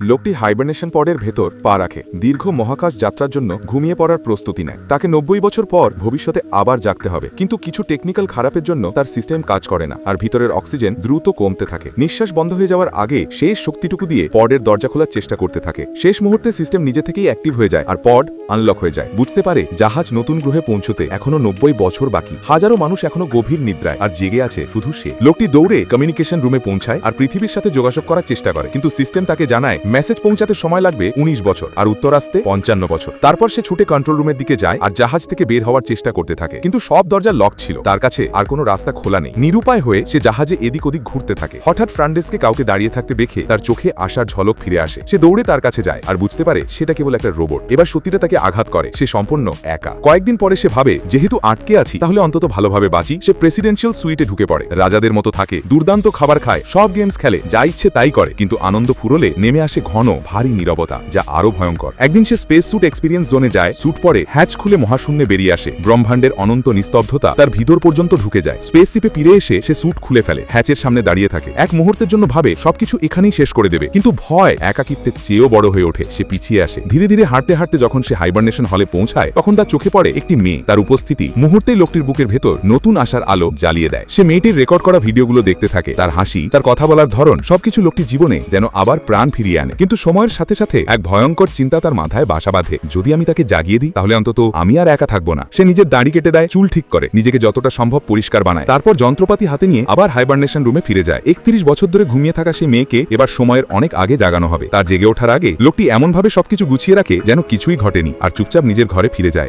লোকটি হাইবারনেশন পডের ভেতর পা রাখে, দীর্ঘ মহাকাশ যাত্রার জন্য ঘুমিয়ে পড়ার প্রস্তুতি নেয়। তাকে নব্বই বছর পর ভবিষ্যতে আবার জাগতে হবে, কিন্তু কিছু টেকনিক্যাল খারাপের জন্য তার সিস্টেম কাজ করে না, আর ভিতরের অক্সিজেন দ্রুত কমতে থাকে। নিঃশ্বাস বন্ধ হয়ে যাওয়ার আগে শেষ শক্তিটুকু দিয়ে পডের দরজা খোলার চেষ্টা করতে থাকে। শেষ মুহূর্তে সিস্টেম নিজে থেকেই অ্যাক্টিভ হয়ে যায়, আর পড আনলক হয়ে যায়। বুঝতে পারে, জাহাজ নতুন গ্রহে পৌঁছতে এখনও নব্বই বছর বাকি। হাজারো মানুষ এখনও গভীর নিদ্রায়, আর জেগে আছে শুধু সে। লোকটি দৌড়ে কমিউনিকেশন রুমে পৌঁছায়, আর পৃথিবীর সাথে যোগাযোগ করার চেষ্টা করে, কিন্তু সিস্টেম তাকে জানায় মেসেজ পৌঁছাতে সময় লাগবে উনিশ বছর, আর উত্তর আসতে পঞ্চান্ন বছর। তারপর সে ছুটে কন্ট্রোল রুমের দিকে যায় আর জাহাজ থেকে বের হওয়ার চেষ্টা করতে থাকে। কিন্তু সব দরজা লক ছিল। তার কাছে আর কোনো রাস্তা খোলা নেই। নিরুপায় হয়ে সে জাহাজে এদিক ওদিক ঘুরতে থাকে। হঠাৎ ফ্রান্ডেসকে কাউকে দাঁড়িয়ে থাকতে দেখে তার চোখে আসার ঝলক ফিরে আসে। সে দৌড়ে তার কাছে যায় আর বুঝতে পারে সেটা কেবল একটা রোবট এবার সত্যিটা তাকে আঘাত করে। সে সম্পূর্ণ একা। কয়েকদিন পরে সে ভাবে, যেহেতু আটকে আছি, তাহলে অন্তত ভালোভাবে বাঁচি। সে প্রেসিডেন্সিয়াল সুইটে ঢুকে পড়ে। রাজাদের মতো থাকে। দুর্দান্ত খাবার খায়। সব গেমস খেলে। যা ইচ্ছে তাই করে। কিন্তু আনন্দ ফুরলে নেমে আসে ঘন, ভারী নীরবতা, যা আরও ভয়ঙ্কর। একদিন সে স্পেস স্যুট এক্সপিরিয়েন্স জোনে যায় স্যুট পরে হ্যাচ খুলে মহাশূন্যে বেরিয়ে আসে। ব্রহ্মাণ্ডের অনন্ত নিস্তব্ধতা তার ভিতর পর্যন্ত ঢুকে যায়। স্পেস শিপে ফিরে এসে সে স্যুট খুলে ফেলে হ্যাচের সামনে দাঁড়িয়ে থাকে। এক মুহূর্তের জন্য ভাবে, সবকিছু এখানেই শেষ করে দেবে। কিন্তু ভয় একাকিত্বের চেয়েও বড় হয়ে ওঠে, সে পিছিয়ে আসে। ধীরে ধীরে হাঁটতে হাঁটতে যখন সে হাইবারনেশন হলে পৌঁছায়, তখন তার চোখে পড়ে একটি মেয়ে। তার উপস্থিতি, মুহূর্তেই লোকটির বুকের ভেতর নতুন আশার আলো জ্বালিয়ে দেয়। সে মেয়েটির রেকর্ড করা ভিডিওগুলো দেখতে থাকে। তার হাসি, তার কথা বলার ধরন, সবকিছু লোকটির জীবনে যেন আবার প্রাণ ফিরিয়ে কিন্তু সময়ের সাথে সাথে এক ভয়ঙ্কর চিন্তা তার মাথায় বাসা বাঁধে। যদি আমি তাকে জাগিয়ে দিই, তাহলে অন্তত আমি আর একা থাকব না। সে নিজের দাড়ি কেটে দেয়, চুল ঠিক করে, নিজেকে যতটা সম্ভব পরিষ্কার বানায়। তারপর যন্ত্রপাতি হাতে নিয়ে আবার হাইবারনেশন রুমে ফিরে যায়। একত্রিশ বছর ধরে ঘুমিয়ে থাকা সেই মেয়েকে এবার সময়ের অনেক আগে জাগানো হবে। তার জেগে ওঠার আগে লোকটি এমনভাবে সবকিছু গুছিয়ে রাখে যেন কিছুই ঘটেনি, আর চুপচাপ নিজের ঘরে ফিরে যায়।